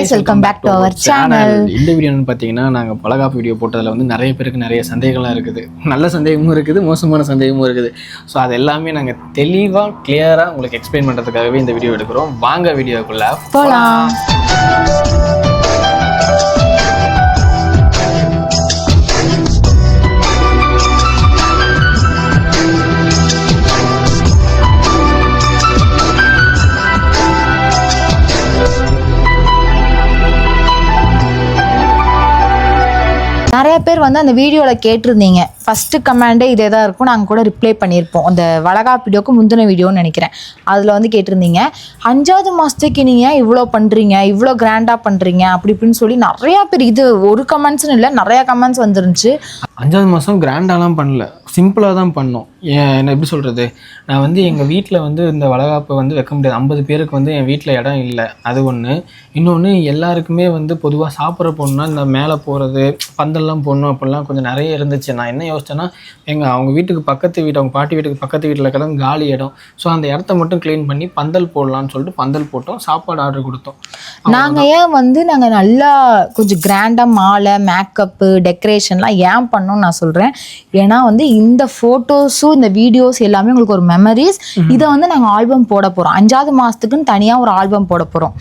Guys welcome back to our channel இந்த video பார்த்தீங்கன்னா நாங்கள் பலகாப்பு வீடியோ போட்டதில் வந்து நிறைய பேருக்கு நிறைய சந்தேகம்லாம் இருக்குது. நல்ல சந்தேகமும் இருக்குது மோசமான சந்தேகமும் இருக்குது. ஸோ அது எல்லாமே நாங்கள் தெளிவாக கிளியராக உங்களுக்கு எக்ஸ்பிளைன் பண்ணுறதுக்காகவே இந்த வீடியோ எடுக்கிறோம். வாங்க வீடியோக்குள்ள போலாம். நிறைய பேர் வந்து அந்த வீடியோவில் கேட்டிருந்தீங்க. ஃபஸ்ட்டு கமெண்டே இதே தான் இருக்கும். நாங்கள் கூட ரிப்ளை பண்ணியிருப்போம் அந்த வளகா வீடியோக்கு முந்தின வீடியோன்னு நினைக்கிறேன். அதில் வந்து கேட்டிருந்தீங்க அஞ்சாவது மாதத்துக்கு நீங்கள் இவ்வளோ பண்ணுறீங்க இவ்வளோ கிராண்டாக பண்ணுறீங்க அப்படி இப்படின்னு சொல்லி நிறையா பேர் இது ஒரு கமெண்ட்ஸ்னு இல்லை நிறையா கமெண்ட்ஸ் வந்துருந்துச்சு. அஞ்சாவது மாதம் கிராண்டாலாம் பண்ணல. சிம்பிளாக தான் பண்ணோம். ஏன் என்ன எப்படி சொல்கிறது நான் வந்து எங்கள் வீட்டில் வந்து இந்த வளகாப்பை வந்து வைக்க முடியாது. ஐம்பது பேருக்கு வந்து என் வீட்டில் இடம் இல்லை. அது ஒன்று இன்னொன்று எல்லாருக்குமே வந்து பொதுவாக சாப்பிட்ற போகணுன்னா இந்த மேலே போகிறது பந்தல்லாம் போடணும் அப்படிலாம் கொஞ்சம் நிறைய இருந்துச்சு. நான் என்ன யோசிச்சேன்னா எங்கள் அவங்க வீட்டுக்கு பக்கத்து வீடு அவங்க பாட்டி வீட்டுக்கு பக்கத்து வீட்டில் இருக்கிற காலி இடம். ஸோ அந்த இடத்த மட்டும் க்ளீன் பண்ணி பந்தல் போடலான்னு சொல்லிட்டு பந்தல் போட்டோம். சாப்பாடு ஆர்டர் கொடுத்தோம். நாங்கள் ஏன் வந்து நாங்கள் நல்லா கொஞ்சம் கிராண்டாக மாலை மேக்கப்பு டெக்கரேஷன்லாம் ஏன் பண்ணோம்னு நான் சொல்கிறேன் ஏன்னா வந்து இந்த ஃபோட்டோஸும் இந்த வீடியோஸ் எல்லாமே உங்களுக்கு ஒரு மெமரிஸ் இதை வந்து நாங்கள் ஆல்பம் போட போகிறோம் அஞ்சாவது மாதத்துக்குன்னு தனியாக ஒரு ஆல்பம் போட போகிறோம்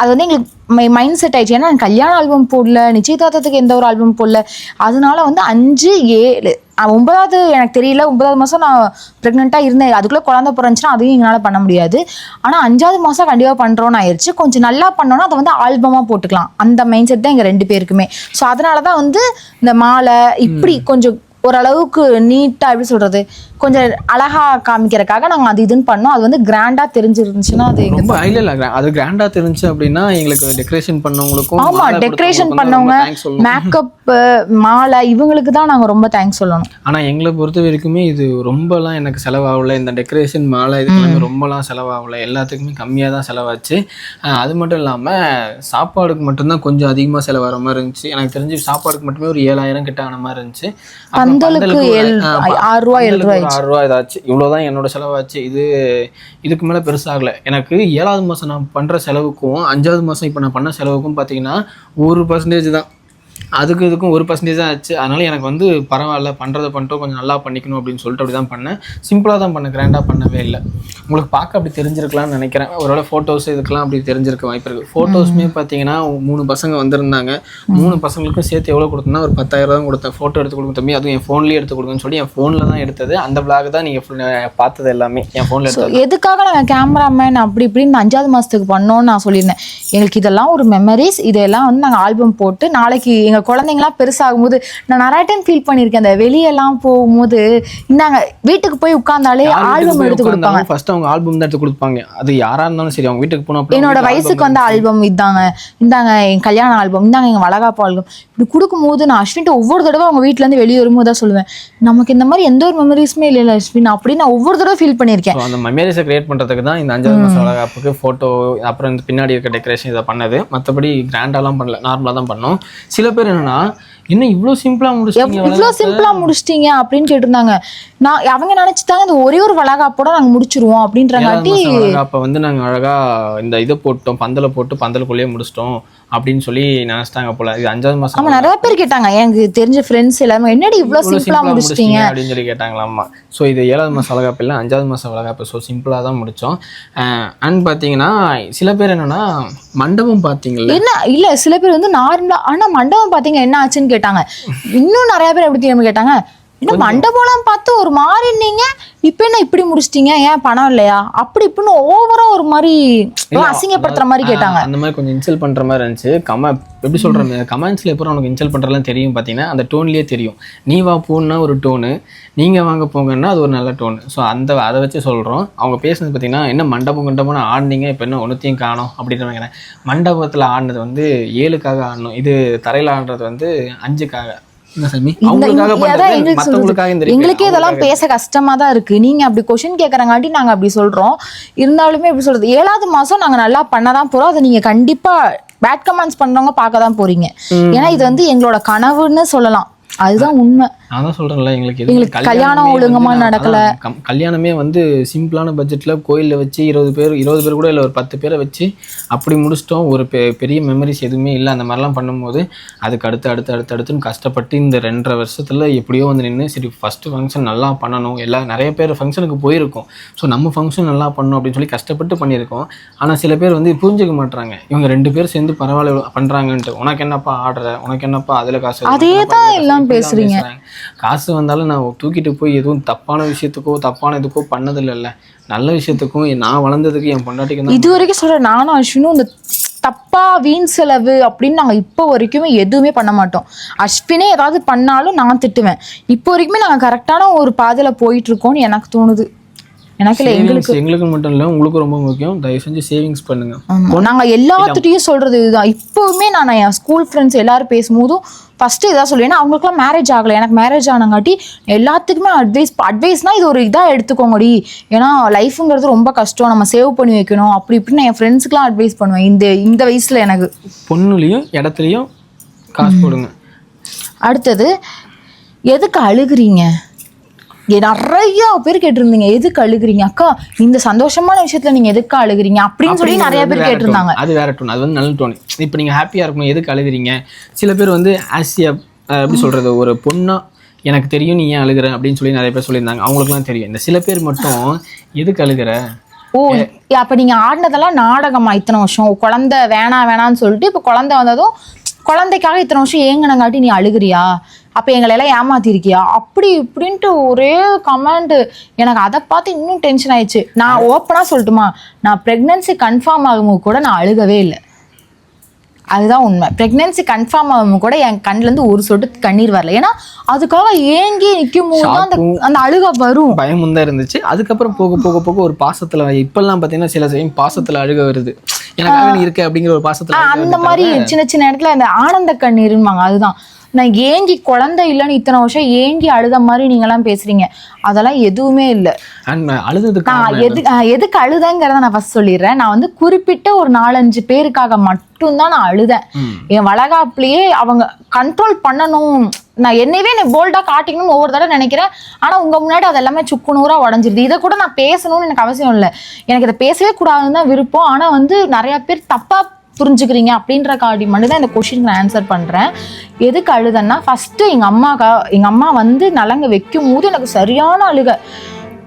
அது வந்து எங்களுக்கு மைண்ட் செட் ஆயிடுச்சு. ஏன்னா கல்யாண ஆல்பம் போடல நிச்சயதார்த்தத்துக்கு எந்த ஒரு ஆல்பம் போடல. அதனால வந்து அஞ்சு ஏழு ஒன்பதாவது எனக்கு தெரியல. ஒன்பதாவது மாதம் நான் ப்ரெக்னெண்ட்டாக இருந்தேன். அதுக்குள்ளே குழந்தை பிறந்துச்சுன்னா அதையும் எங்களால் பண்ண முடியாது. ஆனால் அஞ்சாவது மாதம் கண்டிப்பாக பண்ணுறோன்னு ஆயிடுச்சு கொஞ்சம் நல்லா பண்ணோன்னா அதை வந்து ஆல்பமாக போட்டுக்கலாம். அந்த மைண்ட் செட் தான் எங்கள் ரெண்டு பேருக்குமே. ஸோ அதனால தான் வந்து இந்த மாலை இப்படி கொஞ்சம் ஓரளவுக்கு நீட்டாக எப்படி சொல்கிறது கொஞ்சம் அழகா காமிக்கிறதுக்காக நாங்கள் அது இதுன்னு பண்ணோம். அது வந்து கிராண்டாக தெரிஞ்சிருந்துச்சுன்னா அது ரொம்ப இல்லை இல்லை. அது கிராண்டாக தெரிஞ்சு அப்படின்னா எங்களுக்கு டெக்கரேஷன் பண்ணவங்களுக்கும் ஆமா மாலை டெக்கரேஷன் பண்ணவங்க ரொம்ப thanks சொல்லணும். மேக்கப் மாலை இவங்களுக்கு தான் நாங்க ரொம்ப தேங்க்ஸ் சொல்லணும். ஆனால் எங்களை பொறுத்த வரைக்குமே இது ரொம்பலாம் எனக்கு செலவாகல. இந்த டெக்கரேஷன் மாலை இதுக்கெல்லாமே ரொம்பலாம் செலவாகல. எல்லாத்துக்குமே கம்மியாக தான் செலவாச்சு. அது மட்டும் இல்லாமல் சாப்பாடுக்கு மட்டும்தான் கொஞ்சம் அதிகமாக செலவாகிற மாதிரி இருந்துச்சு. எனக்கு தெரிஞ்சு சாப்பாடுக்கு மட்டுமே ஒரு ஏழாயிரம் கிட்ட ஆன மாதிரி இருந்துச்சு. பந்தலுக்கு ஆறு ரூபா ஏழு ரூபாய். ஆறு ரூபா ஏதாச்சு இவ்வளோதான் என்னோட செலவாச்சு. இது இதுக்கு மேலே பெருசாகல. எனக்கு ஏழாவது மாதம் நான் பண்ணுற செலவுக்கும் அஞ்சாவது மாதம் இப்போ நான் பண்ண செலவுக்கும் பார்த்தீங்கன்னா ஒரு பர்சன்டேஜ் தான். அதுக்கு இதுக்கும் ஒரு பர்சன்டேஜ் தான் ஆச்சு. அதனால எனக்கு வந்து பரவாயில்ல பண்ணுறதை பண்ணிட்டோம் கொஞ்சம் நல்லா பண்ணிக்கணும் அப்படின்னு சொல்லிட்டு அப்படி தான் பண்ணேன் சிம்பிளாக தான் பண்ணேன் கிராண்டாக பண்ணவே இல்லை. உங்களுக்கு பார்க்க அப்படி தெரிஞ்சிருக்கலாம்னு நினைக்கிறேன். ஒருவேளை ஃபோட்டோஸ் இதுக்கெல்லாம் அப்படி தெரிஞ்சிருக்க வாய்ப்பு இருக்குது ஃபோட்டோஸுமே பார்த்தீங்கன்னா மூணு பசங்க வந்திருந்தாங்க. மூணு பசங்களுக்கும் சேர்த்து எவ்வளோ கொடுத்தேன்னா ஒரு பத்தாயிரம் தான் கொடுத்தேன். ஃபோட்டோ எடுத்து கொடுங்க தம்பி. அதுவும் என் ஃபோன்லேயே எடுத்து கொடுங்கன்னு சொல்லி என் ஃபோனில் தான் எடுத்தது. அந்த vlog தான் நீங்கள் பார்த்தது எல்லாமே. என் ஃபோனில் ஸோ எடுத்தது. எதுக்காக நாங்கள் கேமராமேன் அப்படி இப்படின்னு அஞ்சாவது மாதத்துக்கு பண்ணோம்னு நான் சொல்லியிருந்தேன். எங்களுக்கு இதெல்லாம் ஒரு மெமரிஸ் இதெல்லாம் வந்து நாங்கள் ஆல்பம் போட்டு நாளைக்கு எங்கள் குழந்தைங்களாம் பெருசாகும்போது நான் நிறைய டைம் ஃபீல் பண்ணியிருக்கேன். அந்த வெளியெல்லாம் போகும்போது இந்தாங்க வீட்டுக்கு போய் உட்காந்தாலே ஆல்பம் எடுத்து கொடுப்பாங்க. ஃபர்ஸ்ட் அவங்க ஆல்பம் தான் எடுத்து கொடுப்பாங்க. அது யாரா இருந்தாலும் சரி அவங்க வீட்டுக்கு போனப்ப என்னோட வயசுக்கு வந்த ஆல்பம் இதாங்க. இந்தாங்க என் கல்யாண ஆல்பம் இந்தாங்க எங்க வளகாப்பு ஆல்பம் இப்படி கொடுக்கும்போது நான் அஸ்வின்ட்டு ஒவ்வொரு தடவை அவங்க வீட்ல இருந்து வெளியே வரும்போது தான் சொல்லுவேன். நமக்கு இந்த மாதிரி எந்த ஒரு மெமரிஸுமே இல்லை அஸ்வின். அப்படின்னு நான் ஒவ்வொரு தடவை ஃபீல் பண்ணியிருக்கேன். அந்த மெமரிஸை கிரியேட் பண்ணுறதுக்கு தான் இந்த அஞ்சாவது மாதம் வளகாப்புக்கு ஃபோட்டோ அப்புறம் இந்த பின்னாடி இருக்க டெக்கரேஷன் இதை பண்ணது. மற்றபடி கிராண்டாலாம் பண்ணல. நார்மலாக தான் பண்ணோம். சில பேர் என்னன்னா இன்னும் இவ்வளோ சிம்பிளாக முடிச்சிட்டீங்க இவ்வளோ சிம்பிளா முடிச்சிட்டீங்க அப்படின்னு கேட்டிருந்தாங்க. நான் அவங்க நினைச்சிட்டாங்க இந்த ஒரே ஒரு வளகாப்போட நாங்க முடிச்சிருவோம் அப்படின்றங்காட்டி அப்போ வந்து நாங்கள் அழகாக இந்த இதை போட்டோம் பந்தலை போட்டு பந்தலுக்குள்ளேயே முடிச்சிட்டோம் அப்படின்னு சொல்லி நினச்சிட்டாங்க போல. இது அஞ்சாவது ஆமா மாதம் நிறைய பேர் கேட்டாங்க. எனக்கு தெரிஞ்ச ஃப்ரெண்ட்ஸ் எல்லாமே என்னடி இவ்வளோ சிம்பிளா முடிச்சிட்டீங்க? அப்படின்னு சொல்லி கேட்டாங்களாம்மா ஸோ இது ஏழாவது மாதம் வளகாப்பு இல்லை அஞ்சாவது மாதம் வளகாப்பு. ஸோ சிம்பிளாக தான் முடித்தோம் அண்ட் பார்த்தீங்கன்னா சில பேர் என்னன்னா மண்டபம் பார்த்தீங்களா என்ன? இல்ல சில பேர் வந்து நார்மலா ஆனா மண்டபம் பாத்தீங்க என்ன ஆச்சுன்னு கேட்டாங்க. இன்னும் நிறைய பேர் எப்படி தெரியுமா கேட்டாங்க? என்ன மண்டபம்லாம் பார்த்து ஒரு மாதிரி நீங்க இப்ப என்ன இப்படி முடிச்சிட்டீங்க? ஏன் பணம் இல்லையா? அப்படி இப்படின்னு ஓவரா ஒரு மாதிரி அசிங்கப்படுத்துற மாதிரி கேட்டாங்க. அந்த மாதிரி கொஞ்சம் இன்சல்ட் பண்ற மாதிரி இருந்துச்சு. கம எப்படி சொல்றேன் கமெண்ட்ஸ்ல எப்போ உனக்கு இன்சல்ட் பண்றதுலாம் தெரியும் பார்த்தீங்கன்னா அந்த டோன்லயே தெரியும். நீ வா போன்னா ஒரு டோனு நீங்க வாங்க போங்கன்னா அது ஒரு நல்ல டோன் ஸோ அந்த அதை வச்சு சொல்றோம். அவங்க பேசுனது பார்த்தீங்கன்னா என்ன மண்டபம் மண்டபம்னு ஆடினீங்க இப்போ என்ன ஒன்றுத்தையும் காணோம் அப்படின்னு நினைக்கிறேன் மண்டபத்தில் ஆடினது வந்து ஏழுக்காக ஆடணும். இது தரையில் ஆடுறது வந்து அஞ்சுக்காக. எங்களுக்கு இதெல்லாம் பேச கஷ்டமா தான் இருக்கு. நீங்க அப்படி கொஷின் கேக்குறங்காட்டி நாங்க அப்படி சொல்றோம். இருந்தாலுமே எப்படி சொல்றது. ஏழாவது மாசம் நாங்க நல்லா பண்ணதான் போறோம். அதை நீங்க கண்டிப்பா பேட் கமெண்ட்ஸ் பண்றவங்க பார்க்க தான் போறீங்க ஏன்னா இது வந்து எங்களோட கனவுன்னு சொல்லலாம். அதுதான் உண்மை. நான் தான் சொல்றேன்ல எங்களுக்கு எங்களுக்கு கல்யாணம் கல்யாணமே ஒழுங்கமா வந்து நான் நடக்கல. கல்யாணமே வந்து சிம்பிளான பட்ஜெட்ல கோயில்ல வச்சு இருபது பேர் இருபது பேர் கூட இல்லை ஒரு பத்து பேரை வச்சு அப்படி முடிச்சிட்டோம். ஒரு பெ- பெரிய மெமரிஸ் எதுவுமே இல்லை. அந்த மாதிரிலாம் பண்ணும்போது அதுக்கு அடுத்து அடுத்து அடுத்து அடுத்துன்னு கஷ்டப்பட்டு இந்த ரெண்டரை வருஷத்துல எப்படியோ வந்து நின்று சரி ஃபர்ஸ்ட் ஃபங்க்ஷன் நல்லா பண்ணணும். எல்லா நிறைய பேர் ஃபங்க்ஷனுக்கு போயிருக்கோம். ஸோ நம்ம ஃபங்க்ஷன் நல்லா பண்ணணும் அப்படின்னு சொல்லி கஷ்டப்பட்டு பண்ணியிருக்கோம். ஆனா சில பேர் வந்து புரிஞ்சுக்க மாட்றாங்க. இவங்க ரெண்டு பேர் சேர்ந்து பரவாயில்ல இவ்வளவு பண்றாங்கன்ட்டு. உனக்கு என்னப்பா ஆடுற? உனக்கு என்னப்பா அதுல காசு அதே தான் எல்லாம். பேசுறாங்க. காசு வந்தாலும் நான் தூக்கிட்டு போய் எதுவும் தப்பான விஷயத்துக்கோ தப்பான இதுக்கோ பண்ணது இல்லைல்ல நல்ல விஷயத்துக்கும் நான் வளர்ந்ததுக்கு என் பொண்டாட்டிக்கு இது வரைக்கும் சொல்றேன் நானும் அஸ்வினும் இந்த தப்பா வீண் செலவு அப்படின்னு நாங்க இப்போ வரைக்குமே எதுவுமே பண்ண மாட்டோம். அஸ்வினே ஏதாவது பண்ணாலும் நான் திட்டுவேன். இப்போ வரைக்குமே நாங்க கரெக்டான ஒரு பாதையில போயிட்டு இருக்கோம்னு எனக்கு தோணுது. எனக்கு இல்லை எங்களுக்கு. எங்களுக்கு மட்டும் இல்லை உங்களுக்கு ரொம்ப முக்கியம். தயவு செஞ்சு சேவிங்ஸ் பண்ணுங்க. ஆமா. நாங்க எல்லாத்துட்டையும் சொல்றது இதுதான். இப்போவுமே நான் என் ஸ்கூல் ஃப்ரெண்ட்ஸ் எல்லாரும் பேசும்போதும் ஃபர்ஸ்ட் இதான் சொல்லுவேன் அவங்களுக்குலாம் மேரேஜ் ஆகலை. எனக்கு மேரேஜ் ஆனங்காட்டி எல்லாத்துக்குமே அட்வைஸ் அட்வைஸ்னா இது ஒரு இதாக எடுத்துக்கோங்கடி. ஏன்னா லைஃப்ங்கிறது ரொம்ப கஷ்டம். நம்ம சேவ் பண்ணி வைக்கணும். அப்படி இப்படின்னு என் ஃப்ரெண்ட்ஸ்க்குலாம் அட்வைஸ் பண்ணுவேன். இந்த இந்த வயசுல எனக்கு. பொண்ணுலையும் இடத்துலையும் காசு போடுங்க. அடுத்தது எதுக்கு அழுகுறீங்க? நிறைய பேர் கேட்டிருந்தீங்க. எதுக்கு அழுகுறீங்க? அக்கா இந்த சந்தோஷமான விஷயத்துல நீங்க எதுக்கு அழுகுறீங்க? அப்படின்னு சொல்லி நிறைய பேர் கேட்டிருந்தாங்க. அது வேற டோன் அது வந்து நல்ல டோன் இப்போ நீங்கள் ஹாப்பியாக இருக்கணும் எதுக்கு அழுகுறீங்க? சில பேர் வந்து ஆசியா எப்படி சொல்கிறது ஒரு பொண்ணா எனக்கு தெரியும் நீ ஏன் அழுகுற? அப்படின்னு சொல்லி நிறைய பேர் சொல்லியிருந்தாங்க. அவங்களுக்குலாம் தெரியும். இந்த சில பேர் மட்டும் எதுக்கு அழுகுற? ஓ அப்ப நீங்க ஆடினதெல்லாம் நாடகமா இத்தனை வருஷம்? குழந்தை வேணாம் வேணாம்னு சொல்லிட்டு இப்ப குழந்தை வந்ததும் குழந்தைக்காக இத்தனை வருஷம் ஏங்கினங்காட்டி நீ அழுகுறியா? அப்ப எங்களை எல்லாம் ஏமாத்திருக்கியா? அப்படி இப்படின்ட்டு ஒரே கமாண்ட் எனக்கு அதை பார்த்து இன்னும் டென்ஷன் ஆயிடுச்சு. நான் ஓப்பனா சொல்லட்டுமா? நான் பிரெக்னன்சி கன்ஃபார்ம் ஆகும்போது கூட நான் அழுகவே இல்லை. அதுதான் உண்மை. பிரெக்னன்சி கன்ஃபார்ம் ஆகும் கூட என் கண்ணுல இருந்து ஒரு சொட்டு கண்ணீர் வரல. ஏன்னா அதுக்காக ஏங்கி நிற்கும் போது அந்த அந்த அழுக வரும். பயமும் தான் இருந்துச்சு. அதுக்கப்புறம் போக போக போக ஒரு பாசத்துல இப்பெல்லாம் பார்த்தீங்கன்னா சில டைம் பாசத்துல அழுக வருது. எனக்காக நீ இருக்க அப்படிங்கிற ஒரு பாசத்துல அந்த மாதிரி சின்ன சின்ன இடத்துல அந்த ஆனந்த கண்ணீருன்பாங்க அதுதான். நான் ஏங்கி குழந்தை இல்லைன்னு இத்தனை வருஷம் ஏங்கி அழுத மாதிரி நீங்கெல்லாம் பேசுறீங்க? அதெல்லாம் எதுவுமே இல்லை. அழுததுக்கு நான் எது எதுக்கு அழுதங்கிறத நான் ஃபர்ஸ்ட் சொல்லிடுறேன். நான் வந்து குறிப்பிட்ட ஒரு நாலஞ்சு பேருக்காக மட்டும்தான் நான் அழுதேன். என் வளகாப்புலயே அவங்க கண்ட்ரோல் பண்ணணும். நான் என்னையவே நான் போல்டா காட்டிக்கணும்னு ஒவ்வொரு தடவை நினைக்கிறேன். ஆனா உங்க முன்னாடி அது எல்லாமே சுக்கு நூறா உடஞ்சிருது. இதை கூட நான் பேசணும்னு எனக்கு அவசியம் இல்லை. எனக்கு இதை பேசவே கூடாதுன்னு தான் விருப்பம். ஆனா வந்து நிறைய பேர் தப்பா புரிஞ்சுக்கிறீங்க அப்படின்ற காடி மட்டும் தான் இந்த கொஷின் நான் ஆன்சர் பண்ணுறேன் எதுக்கு அழுதன்னா ஃபர்ஸ்ட் எங்கள் அம்மாக்கா எங்கள் அம்மா வந்து நலங்க வைக்கும் போது எனக்கு சரியான அழுக.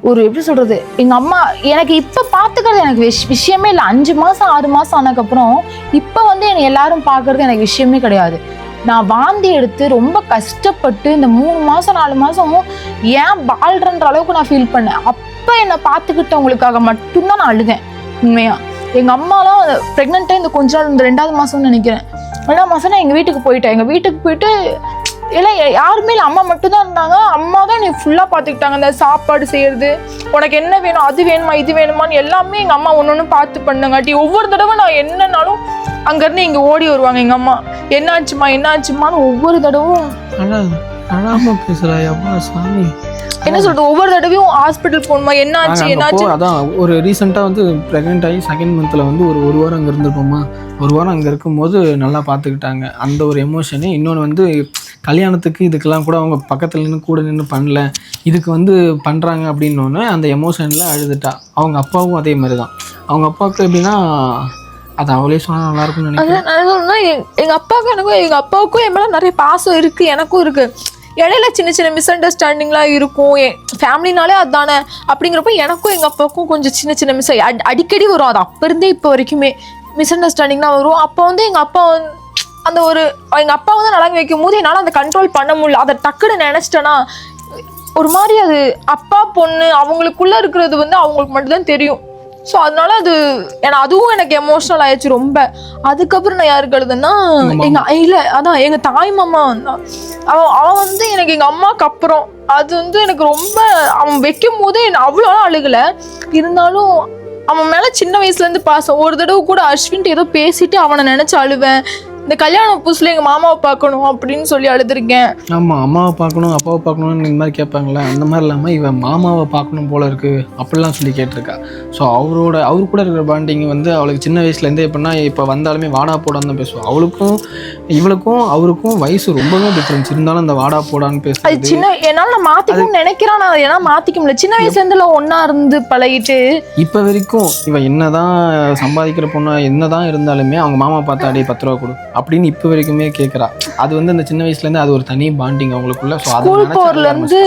ஒரு எப்படி சொல்கிறது எங்கள் அம்மா எனக்கு இப்போ பார்த்துக்கிறது எனக்கு விஷ்- விஷயமே இல்லை. அஞ்சு மாதம் ஆறு மாதம் ஆனதுக்கப்புறம் இப்போ வந்து என்னை எல்லாரும் பார்க்குறது எனக்கு விஷயமே கிடையாது. நான் வாந்தி எடுத்து ரொம்ப கஷ்டப்பட்டு இந்த மூணு மாதம் நாலு மாதமும் ஏன் வாழ்றன்ற அளவுக்கு நான் ஃபீல் பண்ணேன். அப்போ என்னை பார்த்துக்கிட்டவங்களுக்காக மட்டும்தான் நான் அழுதேன் உண்மையாக எங்கள் அம்மாலாம் ப்ரெக்னெண்ட்டாக இந்த கொஞ்ச நாள் இந்த ரெண்டாவது மாதம்னு நினைக்கிறேன். ரெண்டாவது மாதம் நான் எங்கள் வீட்டுக்கு போயிட்டேன். எங்கள் வீட்டுக்கு போயிட்டு இல்லை யாருமே இல்லை அம்மா மட்டும்தான் இருந்தாங்க. அம்மா தான் நீ ஃபுல்லாக பார்த்துக்கிட்டாங்க இந்த சாப்பாடு செய்கிறது உனக்கு என்ன வேணும் அது வேணுமா இது வேணுமான்னு எல்லாமே எங்கள் அம்மா ஒன்று ஒன்று பார்த்து பண்ணுங்காட்டி ஒவ்வொரு தடவை நான் என்னன்னாலும் அங்கேருந்து இங்கே ஓடி வருவாங்க எங்கள் அம்மா. என்னாச்சுமா என்னாச்சுமான்னு ஒவ்வொரு தடவும் அழாத அழாம பேசுகிறாய் அம்மா சாமி என்ன சொல்றது ஒவ்வொரு தடவையும் ஹாஸ்பிட்டல் போகணுமா? என்னாச்சு போ- அதான் ஒரு ரீசெண்டாக வந்து ப்ரெக்னென்ட் ஆகி செகண்ட் மந்த்தில் வந்து ஒரு ஒரு வாரம் அங்கே இருந்திருப்போமா? ஒரு வாரம் அங்கே இருக்கும்போது நல்லா பார்த்துக்கிட்டாங்க. அந்த ஒரு எமோஷனு இன்னொன்று வந்து கல்யாணத்துக்கு இதுக்கெல்லாம் கூட அவங்க பக்கத்தில் நின்று கூட நின்று பண்ணல. இதுக்கு வந்து பண்ணுறாங்க அப்படின்னோடனே அந்த எமோஷனில் அழுதுட்டா. அவங்க அப்பாவும் அதே மாதிரி தான் அவங்க அப்பாவுக்கு எப்படின்னா அது அவளே சொன்னால் நல்லா இருக்கும்னு நினைக்கிறேன். அதான் நான் சொல்லணும்னா எங்க எங்க அப்பாவுக்கும் எனக்கும் எங்க அப்பாவுக்கும் என் மேல நிறைய பாசம் இருக்கு எனக்கும் இருக்கு. இடையில சின்ன சின்ன மிஸ் அண்டர்ஸ்டாண்டிங்லாம் இருக்கும். என் ஃபேமிலினாலே அதுதானே அப்படிங்கிறப்ப எனக்கும் எங்கள் அப்பாவுக்கும் கொஞ்சம் சின்ன சின்ன மிஸ் அடிக்கடி வரும். அது அப்போ இருந்தே இப்போ வரைக்குமே மிஸ் அண்டர்ஸ்டாண்டிங்லாம் வரும். அப்போ வந்து எங்கள் அப்பா வந்து அந்த ஒரு எங்கள் அப்பா வந்து நலங்கு வைக்கும் போது என்னால் அந்த கண்ட்ரோல் பண்ண முடியல. அதை டக்குன்னு நினச்சிட்டேன்னா ஒரு மாதிரி அது அப்பா பொண்ணு அவங்களுக்குள்ளே இருக்கிறது வந்து அவங்களுக்கு மட்டும்தான் தெரியும். ஸோ அதனால அது ஏன்னா அதுவும் எனக்கு எமோஷனல் ஆயிடுச்சு ரொம்ப. அதுக்கப்புறம் நான் யாருக்கு எழுதுன்னா எங்க இல்ல அதான் எங்க தாய் மாமா வந்தான் அவன் அவன் வந்து எனக்கு எங்க அம்மாவுக்கு அப்புறம். அது வந்து எனக்கு ரொம்ப அவன் வைக்கும் போதே நான் அவ்வளோ அழுகல. இருந்தாலும் அவன் மேல சின்ன வயசுல இருந்து பாசம். ஒரு தடவை கூட அஸ்வின்ட்டு ஏதோ பேசிட்டு அவனை நினைச்சு அழுவேன். இந்த கல்யாணம் புதுசுல எங்க மாமாவை பார்க்கணும் அப்படின்னு சொல்லி அழுதுருக்கேன். ஆமாம் அம்மாவை பார்க்கணும் அப்பாவை பார்க்கணும்னு இந்த மாதிரி கேட்பாங்களே அந்த மாதிரி இல்லாமல் இவன் மாமாவை பார்க்கணும் போல இருக்கு அப்படிலாம் சொல்லி கேட்டிருக்கா. ஸோ அவரோட அவர் கூட இருக்கிற பாண்டிங் வந்து அவளுக்கு சின்ன வயசுலேருந்தே எப்படின்னா இப்போ வந்தாலுமே வாடா போடான்னு தான் பேசுவோம் அவளுக்கும் இவளுக்கும் அவருக்கும் வயசு ரொம்பவே டிஃப்ரென்ஸ் இருந்தாலும் அந்த வாடா போடான்னு அது பேசுறது சின்ன என்னால நான் மாத்திக்கணும்னு நினைக்கிறேன் நான் என்னால மாத்திக்க முடியல. சின்ன வயசுல இருந்து ஒன்னா இருந்து பழகிட்டு இப்போ வரைக்கும் இவன் என்னதான் சம்பாதிக்கிற பொண்ணா என்னதான் இருந்தாலுமே அவங்க மாமா பார்த்தா அடே பத்து ரூபா கொடு. அப்படின்னு இப்போ வரைக்குமே கேட்குறா அது வந்து அந்த சின்ன வயசுலேருந்து அது ஒரு தனி பாண்டிங் அவங்களுக்குள்ள. ஸோ அதை ஸ்கூல் நினைச்சு போறதுல இருந்து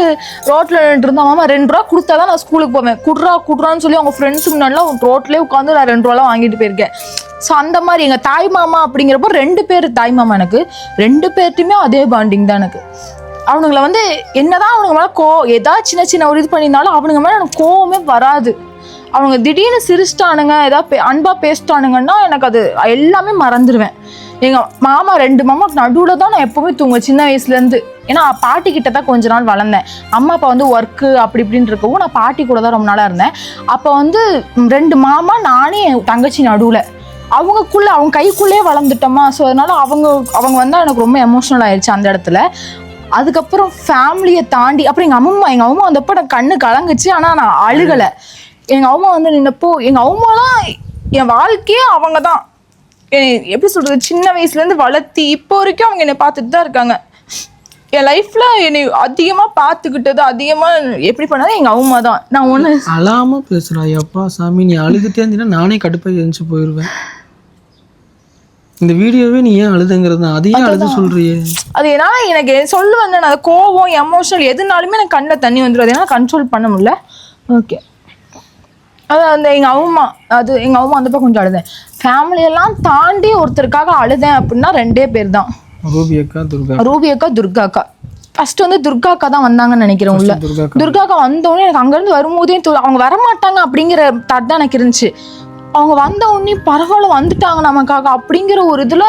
ரோட்ல நின்று இருந்தா மாமா ரெண்டு ரூபா கொடுத்தாதான் நான் ஸ்கூலுக்கு போவேன். குட்ரா குட்ரான்னு சொல்லி அவங்க ஃப்ரெண்ட்ஸ் முன்னாடிலாம் ரோட்லயே உட்காந்து நான் ரெண்டு ரூபாலாம் வாங்கிட்டு போயிருக்கேன். ஸோ அந்த மாதிரி எங்க தாய் மாமா அப்படிங்கிறப்போ ரெண்டு பேர் தாய் மாமா எனக்கு. ரெண்டு பேர்ட்டுமே அதே பாண்டிங் தான் எனக்கு. அவனுங்களை வந்து என்னதான் அவனுங்க மேல கோ ஏதாவது சின்ன சின்ன ஒரு இது பண்ணியிருந்தாலும் அவனுங்க மேல எனக்கு கோவமே வராது. அவங்க திடீர்னு சிரிச்சிட்டானுங்க ஏதாவது பே- அன்பா பேசிட்டானுங்கன்னா எனக்கு அது எல்லாமே மறந்துடுவேன் எங்க மாமா ரெண்டு மாமா நடுவில் தான் நான் எப்பவுமே தூங்குவேன் சின்ன வயசுலேருந்து. ஏன்னா பாட்டி கிட்ட தான் கொஞ்ச நாள் வளர்ந்தேன். அம்மா அப்பா வந்து ஒர்க்கு அப்படி இப்படின்னு இருக்கவும் நான் பாட்டி கூட தான் ரொம்ப நாளாக இருந்தேன். அப்போ வந்து ரெண்டு மாமா நானே என் தங்கச்சி நடுவில். அவங்கக்குள்ள அவங்க கைக்குள்ளே வளர்ந்துட்டோமா? ஸோ அதனால அவங்க அவங்க வந்தால் எனக்கு ரொம்ப எமோஷனல் ஆயிடுச்சு அந்த இடத்துல. அதுக்கப்புறம் ஃபேமிலியை தாண்டி அப்புறம் எங்கள் அம்மா எங்கள் அம்மா வந்தப்போ நான் கண்ணு கலங்குச்சு. ஆனால் நான் அழுகலை. எங்கள் அம்மா வந்து நின்னப்போ எங்கள் அம்மாலாம் என் வாழ்க்கையே அவங்க தான். எப்படி சொல்கிறது சின்ன வயசுலேருந்து வளர்த்தி இப்போ வரைக்கும் அவங்க என்னை பார்த்துட்டு தான் இருக்காங்க. என் லைஃப்பில் என்னை அதிகமாக பார்த்துக்கிட்டது அதிகமாக எப்படி பண்ணாலும் எங்கள் அம்மா தான். நான் ஒன்று அழாம பேசுறா அப்பா சாமி நீ அழுதுட்டே இருந்தீங்கன்னா நானே கடுப்பாக எழுந்து போயிடுவேன் இந்த வீடியோவே நீ ஏன் அழுதுங்கிறது தான். அதையும் அழுது சொல்றியே. அது ஏன்னா எனக்கு சொல்லுவேன் நான் கோவம் எமோஷனல் எதுனாலுமே எனக்கு கண்ணில் தண்ணி வந்துடும் அது என்னால் கண்ட்ரோல் பண்ண முடியல. ஓகே அது அந்த எங்கள் அம்மா அது எங்கள் அம்மா வந்தப்போ கொஞ்சம் அழுதேன். ஃபேமிலியெல்லாம் தாண்டி ஒருத்தருக்காக அழுதேன் அப்படின்னா ரெண்டே பேர் தான் ரூபி அக்கா துர்கா ரூபி அக்கா துர்கா அக்கா ஃபர்ஸ்ட் வந்து துர்கா அக்கா தான் வந்தாங்கன்னு நினைக்கிறேன் உள்ள. துர்கா அக்கா வந்தோடனே எனக்கு அங்கேருந்து வரும்போதே அவங்க வரமாட்டாங்க அப்படிங்கிற தாட் தான் எனக்கு இருந்துச்சு. அவங்க வந்த உடனே பரவாயில்ல வந்துட்டாங்க நமக்காக அப்படிங்கிற ஒரு இதில்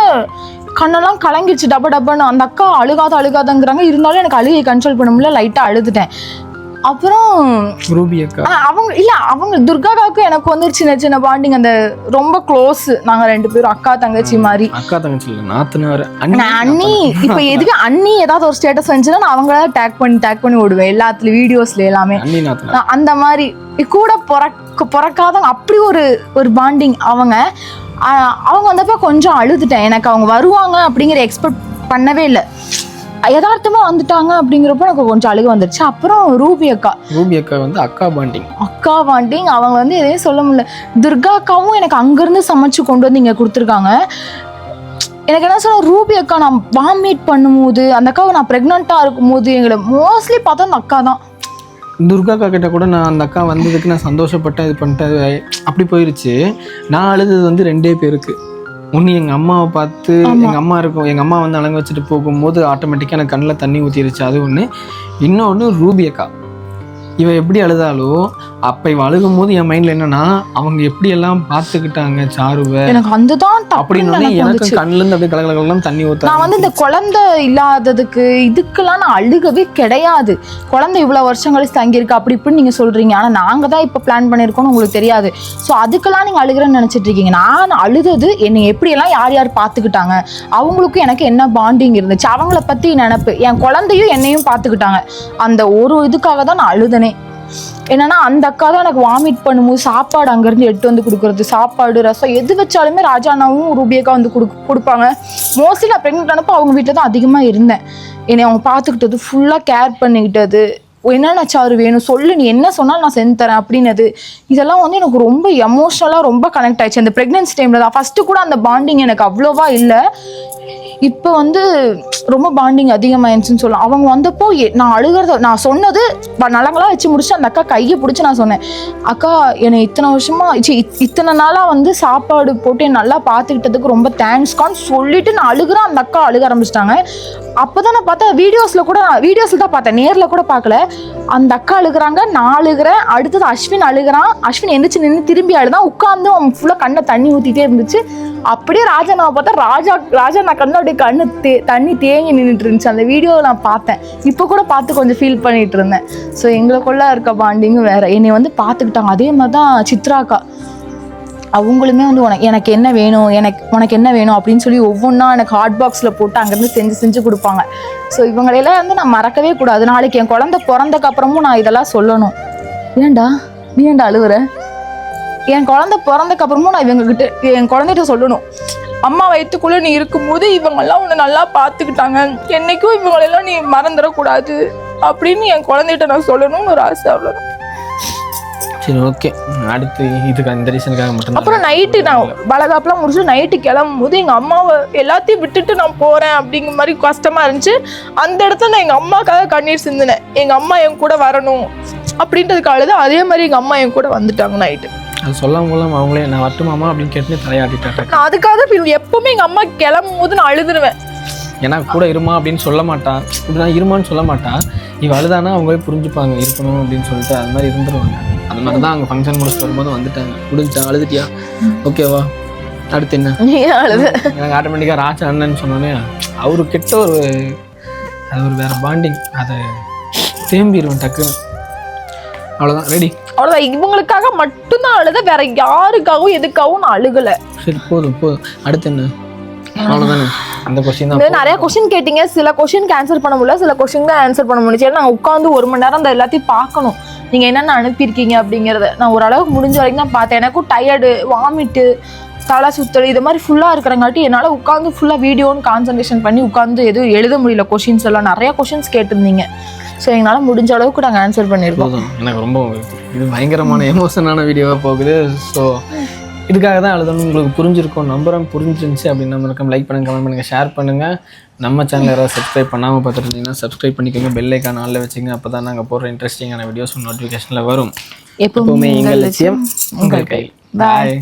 கண்ணெல்லாம் கலங்கிடுச்சு டப டபன்னு. அந்த அக்கா அழுகாத அழுகாதங்கிறாங்க. இருந்தாலும் எனக்கு அழுகை கண்ட்ரோல் பண்ண முடியல லைட்டாக அழுதுட்டேன். அப்புறம் ரூபி அக்கா. அவங்க இல்ல அவங்க துர்காக்காவுக்கும் எனக்கு வந்து சின்ன சின்ன பாண்டிங் அந்த ரொம்ப க்ளோஸ் நாங்க ரெண்டு பேரும் அக்கா தங்கச்சி மாதிரி. அக்கா தங்கச்சி இல்லை நாத்தனார். அண்ணி இப்போ எதுவே அண்ணி ஏதாவது ஒரு ஸ்டேட்டஸ் வந்துச்சுன்னா நான் அவங்கள டேக் பண்ணி டேக் பண்ணி விடுவேன். எல்லாத்துலயும் வீடியோஸ்ல எல்லாமே. அந்த மாதிரி. கூட பிறக்க பிறக்காதவங்க அப்படி ஒரு ஒரு பாண்டிங் அவங்க. அவங்க வந்தப்ப கொஞ்சம் அழுதுட்டேன். எனக்கு அவங்க வருவாங்க அப்படிங்கிற எக்ஸ்பெக்ட் பண்ணவே இல்லை. யதார்த்தமா வந்துட்டாங்க அப்படிங்கிறப்ப எனக்கு கொஞ்சம் அழுக வந்துருச்சு. அப்புறம் ரூபி அக்கா. ரூபி அக்கா வந்து அக்கா பாண்டிங் அக்கா வாண்டிங் அவங்க வந்து எதையும் சொல்ல முடியல. துர்கா அக்காவும் எனக்கு அங்கேருந்து சமைச்சு கொண்டு வந்து இங்கே கொடுத்துருக்காங்க. எனக்கு என்ன சொல்ல ரூபி அக்கா நான் வாமிட் பண்ணும்போது அந்த அக்காவை நான் ப்ரெக்னெண்ட்டாக இருக்கும்போது எங்களை மோஸ்ட்லி பார்த்தா அந்த அக்கா தான். துர்கா அக்கா கிட்ட கூட நான் அந்த அக்கா வந்ததுக்கு நான் சந்தோஷப்பட்டேன் இது பண்ணிட்டேன் அப்படி போயிருச்சு. நான் அழுதது வந்து ரெண்டே பேருக்கு. ஒன்று எங்கள் அம்மாவை பார்த்து எங்கள் அம்மா இருக்கும் எங்கள் அம்மா வந்து அலங்க வச்சுட்டு போகும்போது ஆட்டோமேட்டிக்காக எனக்கு கண்ணில் தண்ணி ஊற்றிருச்சு அது ஒன்று இன்னொன்று ரூபி அக்கா. இவ எப்படி அழுதாலோ அப்போ இவ அழுகும் போது என் மைண்டில் என்னன்னா அவங்க எப்படி எல்லாம் பார்த்துக்கிட்டாங்க சாருவை? எனக்கு அதுதான் அப்படின்னு எனக்கு கண்ணுலேருந்து அப்படியே கலகலகலாம் தண்ணி ஊற்ற நான் வந்து இந்த குழந்தை இல்லாததுக்கு இதுக்கெல்லாம் நான் அழுகவே கிடையாது. குழந்தை இவ்வளோ வருஷம் கழிச்சு தங்கியிருக்கு அப்படி இப்படின்னு நீங்கள் சொல்கிறீங்க ஆனால் நாங்கள் தான் இப்போ பிளான் பண்ணியிருக்கோம்னு உங்களுக்கு தெரியாது. ஸோ அதுக்கெல்லாம் நீங்கள் அழுகிறேன்னு நினச்சிட்டு இருக்கீங்க. நான் அழுதது என்னை எப்படியெல்லாம் யார் யார் பார்த்துக்கிட்டாங்க? அவங்களுக்கும் எனக்கு என்ன பாண்டிங் இருந்துச்சு? அவங்கள பற்றி நினப்பு. என் குழந்தையும் என்னையும் பார்த்துக்கிட்டாங்க. அந்த ஒரு இதுக்காக தான் நான் அழுதனே என்னன்னா அந்த அக்கா தான் எனக்கு வாமிட் பண்ணும்போது சாப்பாடு அங்கேருந்து எடுத்து வந்து கொடுக்குறது. சாப்பாடு ரசம் எது வச்சாலுமே ராஜானாவும் ரூபியக்கா வந்து கொடு கொடுப்பாங்க. மோஸ்ட்லி நான் ப்ரெக்னென்ட் ஆனப்போ அவங்க வீட்டில் தான் அதிகமாக இருந்தேன். என்னை அவங்க பார்த்துக்கிட்டது ஃபுல்லாக கேர் பண்ணிக்கிட்டது. என்னென்ன சாறு வேணும் சொல்லு நீ என்ன சொன்னாலும் நான் செஞ்சு தரேன் அப்படின்னது. இதெல்லாம் வந்து எனக்கு ரொம்ப எமோஷ்னலாக ரொம்ப கனெக்ட் ஆயிடுச்சு. அந்த ப்ரெக்னன்சி டைமில் தான். ஃபஸ்ட்டு கூட அந்த பாண்டிங் எனக்கு அவ்வளோவா இல்லை. இப்போ வந்து ரொம்ப பாண்டிங் அதிகமாயிருச்சுன்னு சொல்லலாம். அவங்க வந்தப்போ நான் அழுகிறத நான் சொன்னது நலங்களாக வச்சு முடிச்சு அந்த அக்கா கையை பிடிச்சி நான் சொன்னேன். அக்கா என்னை இத்தனை வருஷமா இத்தனை நாளாக வந்து சாப்பாடு போட்டு நல்லா பார்த்துக்கிட்டதுக்கு ரொம்ப தேங்க்ஸ்கான்னு சொல்லிட்டு நான் அழுகிறேன். அந்த அக்கா அழுக ஆரம்பிச்சிட்டாங்க. அப்போ தான் நான் பார்த்தேன் வீடியோஸில் கூட வீடியோஸில் தான் பார்த்தேன் நேரில் கூட பார்க்கல. அந்த அக்கா அழுகுறாங்க நான் அழுகிறேன். அடுத்தது அஸ்வின் அழுகுறான். அஸ்வின் எந்திரிச்சு நின்று திரும்பி அழுதான். உட்காந்து அவன் ஃபுல்லாக கண்ணை தண்ணி ஊற்றிட்டே இருந்துச்சு. அப்படியே ராஜா நான் பார்த்தா ராஜா ராஜா நான் கண்ணு அப்படியே கண்ணு தே தண்ணி தேங்கி நின்றுட்டு இருந்துச்சு அந்த வீடியோவை நான் பார்த்தேன். இப்போ கூட பார்த்து கொஞ்சம் ஃபீல் பண்ணிட்டு இருந்தேன். ஸோ எங்களுக்குள்ளே இருக்க பாண்டிங்கும் வேற. என்னை வந்து பார்த்துக்கிட்டாங்க. அதே மாதிரி தான் சித்ராக்கா. அவங்களுமே வந்து உனக்கு எனக்கு என்ன வேணும்? எனக்கு உனக்கு என்ன வேணும்? அப்படின்னு சொல்லி ஒவ்வொன்றா எனக்கு ஹாட் பாக்ஸில் போட்டு அங்கேருந்து செஞ்சு செஞ்சு கொடுப்பாங்க. ஸோ இவங்களையெல்லாம் வந்து நான் மறக்கவே கூடாது. நாளைக்கு என் குழந்த பிறந்தக்கப்புறமும் நான் இதெல்லாம் சொல்லணும். ஏன்டா? நீ ஏன்டா அழுவுற? என் குழந்தை பிறந்தக்கு அப்புறமும் நான் இவங்க கிட்ட என் குழந்தைகிட்ட சொல்லணும். அம்மா வயிற்றுக்குள்ள நீ இருக்கும்போது இவங்கெல்லாம் உன்னை நல்லா பார்த்துக்கிட்டாங்க. என்னைக்கும் இவங்களெல்லாம் நீ மறந்துடக்கூடாது அப்படின்னு என் குழந்தைகிட்ட நான் சொல்லணும்னு ஒரு ஆசை அவ்வளோதான் சரி ஓகே அடுத்து இதுக்கு அந்த ரீசனுக்காக மட்டும் அப்புறம் நைட்டு நான் வளகாப்புலாம் முடிச்சு நைட்டு கிளம்பும் போது எங்கள் அம்மாவை எல்லாத்தையும் விட்டுட்டு நான் போகிறேன் அப்படிங்கிற மாதிரி கஷ்டமாக இருந்துச்சு. அந்த இடத்துல நான் எங்கள் அம்மாக்காக கண்ணீர் சிந்தினேன். எங்கள் அம்மா என் கூட வரணும் அப்படின்றதுக்கு அழுது அதே மாதிரி எங்கள் அம்மா என் கூட வந்துட்டாங்க நைட்டு அது சொல்லாம கொள்ளாம அவங்களே நான் வரட்டுமாமா அப்படின்னு கேட்டு தலையாட்டிட்டாங்க. நான் அதுக்காக எப்பவுமே எங்கள் அம்மா கிளம்பும் போது நான் அழுதுருவேன். ஏன்னா கூட இருமா அப்படின்னு சொல்ல மாட்டான் இப்படிதான் இருமான்னு சொல்ல மாட்டான் இவ அழுதானா அவங்களே புரிஞ்சுப்பாங்க. இருக்கணும் அப்படின்னு சொல்லிட்டு அது மாதிரி இருந்துருவாங்க. அந்த மாதிரி தான் அங்கே ஃபங்க்ஷன் முடிச்சுட்டு வரும்போது வந்துட்டாங்க. முடிஞ்சா அழுதுட்டியா? ஓகேவா அடுத்து என்ன? நீ அழுது? எனக்கு ஆட்டோமேட்டிக்காக ராஜா அண்ணன் சொன்னோன்னே அவரு கிட்ட ஒரு அது ஒரு வேற பாண்டிங் அதை திரும்பிடுவேன் டக்குன்னு. அவ்வளோதான் ரெடி அவ்வளோதான் இவங்களுக்காக மட்டும்தான் அழுத வேற யாருக்காகவும் எதுக்காகவும் நான் அழுகலை. சரி போதும் போதும். அடுத்து என்ன? அவ்வளோதானே அந்த கொஸ்டின் தான் நிறைய கொஸ்டின் கேட்டீங்க. சில கொஸ்டினுக்கு ஆன்சர் பண்ண முடியல. சில கொஸ்டின் தான் ஆன்சர் பண்ண முடிஞ்சு ஏன்னா நாங்கள் உட்காந்து ஒரு மணி நேரம் அந்த எல்லாத்தையும் பார்க்கணும். நீங்கள் என்னென்ன அனுப்பியிருக்கீங்க அப்படிங்கிறத. நான் ஓரளவுக்கு முடிஞ்ச வரைக்கும் தான் பார்த்தேன். எனக்கும் டயர்டு வாமிட்டு தலை சுத்தல் இது மாதிரி ஃபுல்லாக இருக்கிறங்காட்டி என்னால் உட்காந்து ஃபுல்லாக வீடியோன்னு கான்சன்ட்ரேஷன் பண்ணி உட்காந்து எதுவும் எழுத முடியல. கொஷின்ஸ் எல்லாம் நிறைய கொஷின்ஸ் கேட்டிருந்தீங்க. ஸோ எங்களால் முடிஞ்ச அளவுக்கு நாங்கள் ஆன்சர் பண்ணியிருக்கோம் எனக்கு ரொம்ப இது பயங்கரமான எமோஷனான வீடியோவாக போகுது. ஸோ இதுக்காக தான் அழுதணும் உங்களுக்கு புரிஞ்சிருக்கும். நம்புறேன் புரிஞ்சிருந்துச்சு அப்படின்னு நம்ம இருக்க லைக் பண்ணுங்க கமெண்ட் பண்ணுங்க ஷேர் பண்ணுங்க. நம்ம சேனல் யாராவது சப்ஸ்கிரைப் பண்ணாமல் பார்த்துட்டு இருந்தீங்கன்னா சப்ஸ்கிரைப் பண்ணிக்கோங்க. பெல் ஐக்கான் ஆளில் வச்சுங்க. அப்போ தான் நாங்கள் போடுற இன்ட்ரெஸ்டிங்கான வீடியோஸ் நோட்டிஃபிகேஷனில் வரும். எப்பவுமே எப்பவுமே எங்கள் லட்சியம் உங்கள் கை பாய்